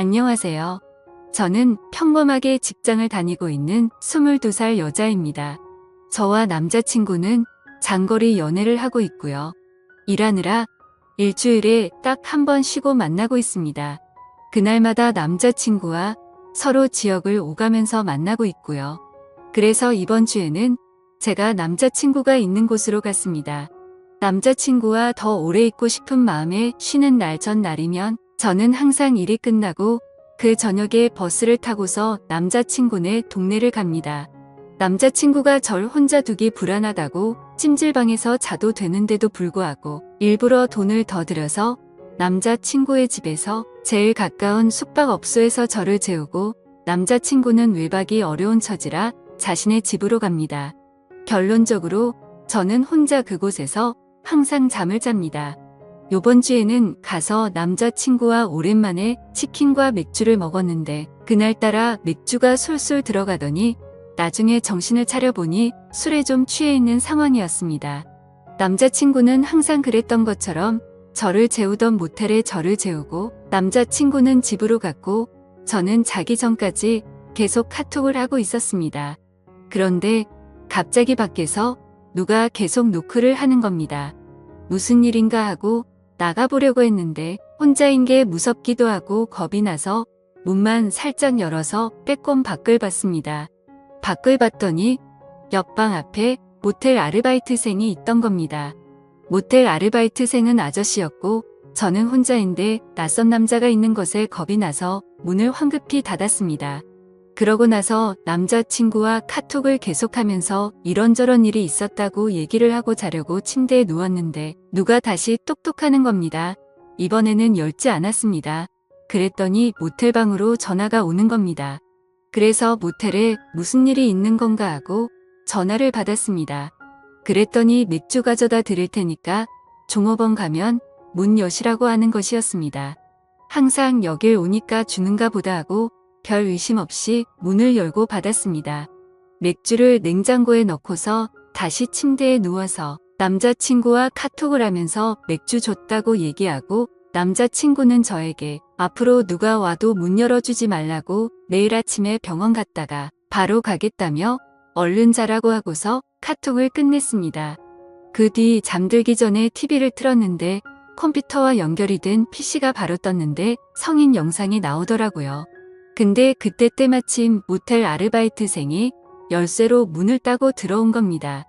안녕하세요. 저는 평범하게 직장을 다니고 있는 22살 여자입니다. 저와 남자친구는 장거리 연애를 하고 있고요. 일하느라 일주일에 딱 한 번 쉬고 만나고 있습니다. 그날마다 남자친구와 서로 지역을 오가면서 만나고 있고요. 그래서 이번 주에는 제가 남자친구가 있는 곳으로 갔습니다. 남자친구와 더 오래 있고 싶은 마음에 쉬는 날 전날이면 저는 항상 일이 끝나고 그 저녁에 버스를 타고서 남자친구네 동네를 갑니다. 남자친구가 절 혼자 두기 불안하다고 찜질방에서 자도 되는데도 불구하고 일부러 돈을 더 들여서 남자친구의 집에서 제일 가까운 숙박업소에서 저를 재우고 남자친구는 외박이 어려운 처지라 자신의 집으로 갑니다. 결론적으로 저는 혼자 그곳에서 항상 잠을 잡니다. 요번 주에는 가서 남자친구와 오랜만에 치킨과 맥주를 먹었는데 그날따라 맥주가 솔솔 들어가더니 나중에 정신을 차려보니 술에 좀 취해 있는 상황이었습니다. 남자친구는 항상 그랬던 것처럼 저를 재우던 모텔에 저를 재우고 남자친구는 집으로 갔고 저는 자기 전까지 계속 카톡을 하고 있었습니다. 그런데 갑자기 밖에서 누가 계속 노크를 하는 겁니다. 무슨 일인가 하고 나가보려고 했는데 혼자인 게 무섭기도 하고 겁이 나서 문만 살짝 열어서 빼꼼 밖을 봤습니다. 밖을 봤더니 옆방 앞에 모텔 아르바이트생이 있던 겁니다. 모텔 아르바이트생은 아저씨였고 저는 혼자인데 낯선 남자가 있는 것에 겁이 나서 문을 황급히 닫았습니다. 그러고 나서 남자친구와 카톡을 계속하면서 이런저런 일이 있었다고 얘기를 하고 자려고 침대에 누웠는데 누가 다시 똑똑하는 겁니다. 이번에는 열지 않았습니다. 그랬더니 모텔방으로 전화가 오는 겁니다. 그래서 모텔에 무슨 일이 있는 건가 하고 전화를 받았습니다. 그랬더니 맥주 가져다 드릴 테니까 종업원 가면 문 여시라고 하는 것이었습니다. 항상 여길 오니까 주는가 보다 하고 별 의심 없이 문을 열고 받았습니다. 맥주를 냉장고에 넣고서 다시 침대에 누워서 남자친구와 카톡을 하면서 맥주 줬다고 얘기하고 남자친구는 저에게 앞으로 누가 와도 문 열어주지 말라고 내일 아침에 병원 갔다가 바로 가겠다며 얼른 자라고 하고서 카톡을 끝냈습니다. 그 뒤 잠들기 전에 TV를 틀었는데 컴퓨터와 연결이 된 PC가 바로 떴는데 성인 영상이 나오더라고요. 근데 그때 때마침 모텔 아르바이트생이 열쇠로 문을 따고 들어온 겁니다.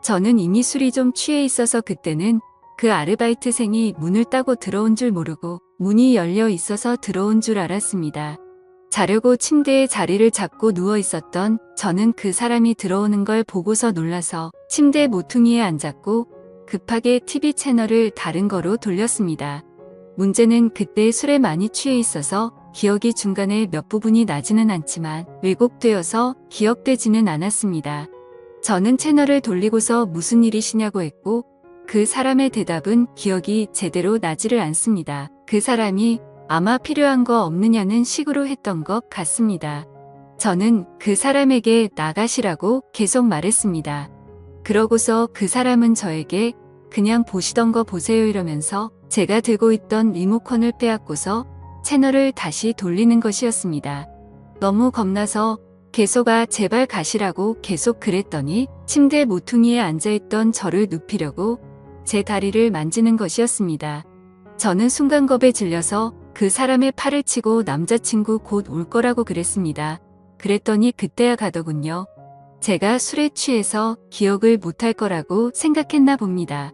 저는 이미 술이 좀 취해 있어서 그때는 그 아르바이트생이 문을 따고 들어온 줄 모르고 문이 열려 있어서 들어온 줄 알았습니다. 자려고 침대에 자리를 잡고 누워 있었던 저는 그 사람이 들어오는 걸 보고서 놀라서 침대 모퉁이에 앉았고 급하게 TV 채널을 다른 거로 돌렸습니다. 문제는 그때 술에 많이 취해 있어서 기억이 중간에 몇 부분이 나지는 않지만 왜곡되어서 기억되지는 않았습니다. 저는 채널을 돌리고서 무슨 일이시냐고 했고 그 사람의 대답은 기억이 제대로 나지를 않습니다. 그 사람이 아마 필요한 거 없느냐는 식으로 했던 것 같습니다. 저는 그 사람에게 나가시라고 계속 말했습니다. 그러고서 그 사람은 저에게 그냥 보시던 거 보세요 이러면서 제가 들고 있던 리모컨을 빼앗고서 채널을 다시 돌리는 것이었습니다. 너무 겁나서 계속아 제발 가시라고 계속 그랬더니 침대 모퉁이에 앉아있던 저를 눕히려고 제 다리를 만지는 것이었습니다. 저는 순간 겁에 질려서 그 사람의 팔을 치고 남자친구 곧 올 거라고 그랬습니다. 그랬더니 그때야 가더군요. 제가 술에 취해서 기억을 못할 거라고 생각했나 봅니다.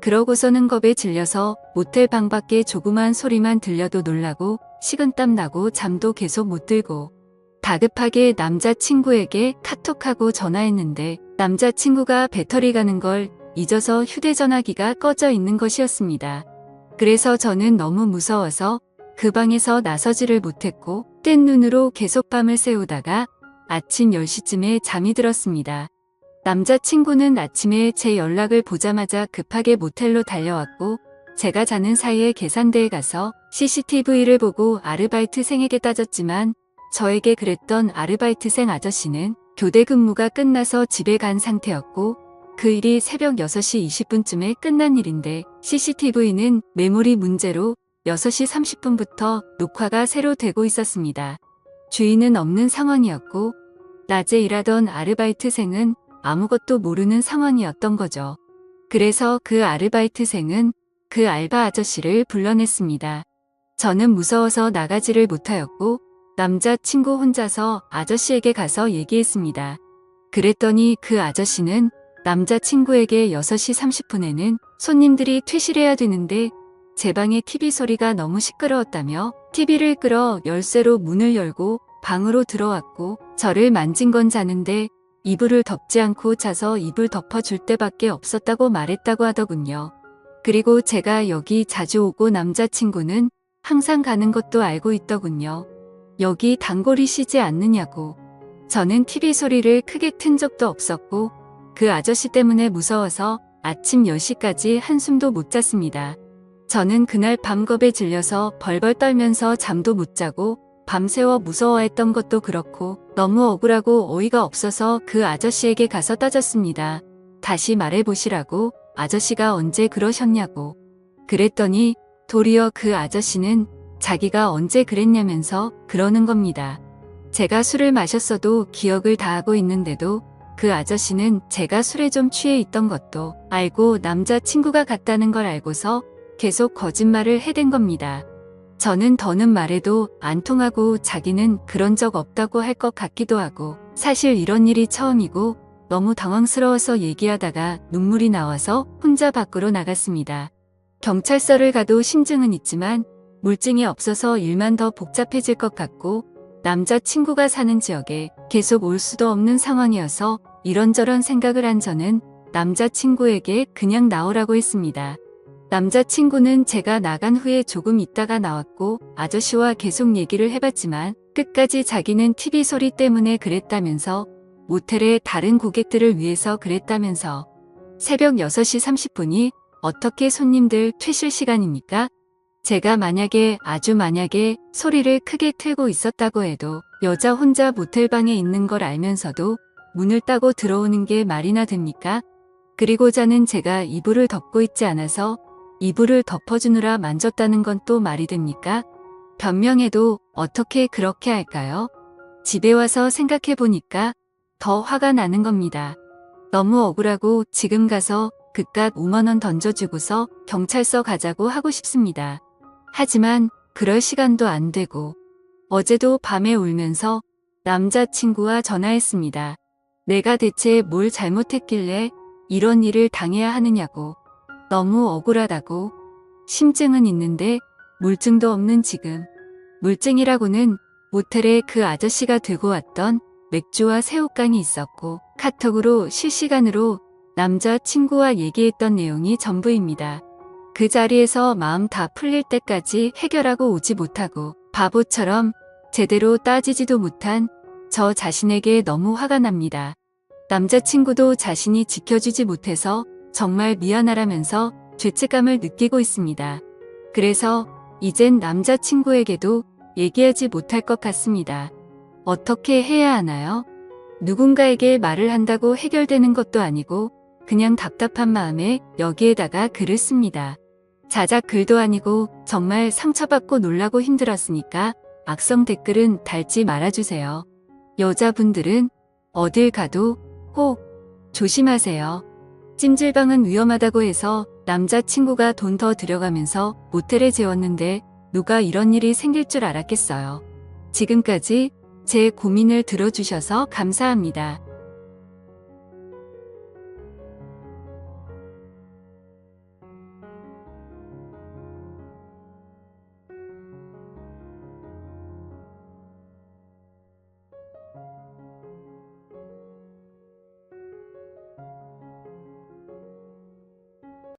그러고서는 겁에 질려서 모텔 방 밖에 조그만 소리만 들려도 놀라고 식은땀 나고 잠도 계속 못 들고 다급하게 남자친구에게 카톡하고 전화했는데 남자친구가 배터리 가는 걸 잊어서 휴대전화기가 꺼져 있는 것이었습니다. 그래서 저는 너무 무서워서 그 방에서 나서지를 못했고 뗀 눈으로 계속 밤을 새우다가 아침 10시쯤에 잠이 들었습니다. 남자친구는 아침에 제 연락을 보자마자 급하게 모텔로 달려왔고 제가 자는 사이에 계산대에 가서 CCTV를 보고 아르바이트생에게 따졌지만 저에게 그랬던 아르바이트생 아저씨는 교대 근무가 끝나서 집에 간 상태였고 그 일이 새벽 6시 20분쯤에 끝난 일인데 CCTV는 메모리 문제로 6시 30분부터 녹화가 새로 되고 있었습니다. 주인은 없는 상황이었고, 낮에 일하던 아르바이트생은 아무것도 모르는 상황이었던 거죠. 그래서 그 아르바이트생은 그 알바 아저씨를 불러냈습니다. 저는 무서워서 나가지를 못하였고, 남자친구 혼자서 아저씨에게 가서 얘기했습니다. 그랬더니 그 아저씨는 남자친구에게 6시 30분에는 손님들이 퇴실해야 되는데 제 방의 TV 소리가 너무 시끄러웠다며 TV를 끌어 열쇠로 문을 열고 방으로 들어왔고 저를 만진 건 자는데 이불을 덮지 않고 자서 이불 덮어줄 때밖에 없었다고 말했다고 하더군요. 그리고 제가 여기 자주 오고 남자친구는 항상 가는 것도 알고 있더군요. 여기 단골이 쉬지 않느냐고. 저는 TV 소리를 크게 튼 적도 없었고 그 아저씨 때문에 무서워서 아침 10시까지 한숨도 못 잤습니다. 저는 그날 밤겁에 질려서 벌벌 떨면서 잠도 못 자고 밤새워 무서워했던 것도 그렇고 너무 억울하고 어이가 없어서 그 아저씨에게 가서 따졌습니다. 다시 말해보시라고 아저씨가 언제 그러셨냐고. 그랬더니 도리어 그 아저씨는 자기가 언제 그랬냐면서 그러는 겁니다. 제가 술을 마셨어도 기억을 다 하고 있는데도 그 아저씨는 제가 술에 좀 취해 있던 것도 알고 남자친구가 갔다는 걸 알고서 계속 거짓말을 해댄 겁니다. 저는 더는 말해도 안 통하고 자기는 그런 적 없다고 할 것 같기도 하고 사실 이런 일이 처음이고 너무 당황스러워서 얘기하다가 눈물이 나와서 혼자 밖으로 나갔습니다. 경찰서를 가도 심증은 있지만 물증이 없어서 일만 더 복잡해질 것 같고 남자친구가 사는 지역에 계속 올 수도 없는 상황이어서 이런저런 생각을 한 저는 남자친구에게 그냥 나오라고 했습니다. 남자친구는 제가 나간 후에 조금 있다가 나왔고 아저씨와 계속 얘기를 해봤지만 끝까지 자기는 TV 소리 때문에 그랬다면서 모텔의 다른 고객들을 위해서 그랬다면서 새벽 6시 30분이 어떻게 손님들 퇴실 시간입니까? 제가 만약에 아주 만약에 소리를 크게 틀고 있었다고 해도 여자 혼자 모텔방에 있는 걸 알면서도 문을 따고 들어오는 게 말이나 됩니까? 그리고 자는 제가 이불을 덮고 있지 않아서 이불을 덮어주느라 만졌다는 건 또 말이 됩니까? 변명해도 어떻게 그렇게 할까요? 집에 와서 생각해 보니까 더 화가 나는 겁니다. 너무 억울하고 지금 가서 그깟 5만원 던져주고서 경찰서 가자고 하고 싶습니다. 하지만 그럴 시간도 안 되고 어제도 밤에 울면서 남자친구와 전화했습니다. 내가 대체 뭘 잘못했길래 이런 일을 당해야 하느냐고. 너무 억울하다고. 심증은 있는데 물증도 없는 지금. 물증이라고는 모텔에 그 아저씨가 들고 왔던 맥주와 새우깡이 있었고 카톡으로 실시간으로 남자 친구와 얘기했던 내용이 전부입니다. 그 자리에서 마음 다 풀릴 때까지 해결하고 오지 못하고 바보처럼 제대로 따지지도 못한 저 자신에게 너무 화가 납니다. 남자친구도 자신이 지켜주지 못해서 정말 미안하라면서 죄책감을 느끼고 있습니다. 그래서 이젠 남자친구에게도 얘기하지 못할 것 같습니다. 어떻게 해야 하나요? 누군가에게 말을 한다고 해결되는 것도 아니고 그냥 답답한 마음에 여기에다가 글을 씁니다. 자작 글도 아니고 정말 상처받고 놀라고 힘들었으니까 악성 댓글은 달지 말아주세요. 여자분들은 어딜 가도 꼭 조심하세요. 찜질방은 위험하다고 해서 남자친구가 돈 더 들여가면서 모텔에 재웠는데 누가 이런 일이 생길 줄 알았겠어요. 지금까지 제 고민을 들어주셔서 감사합니다.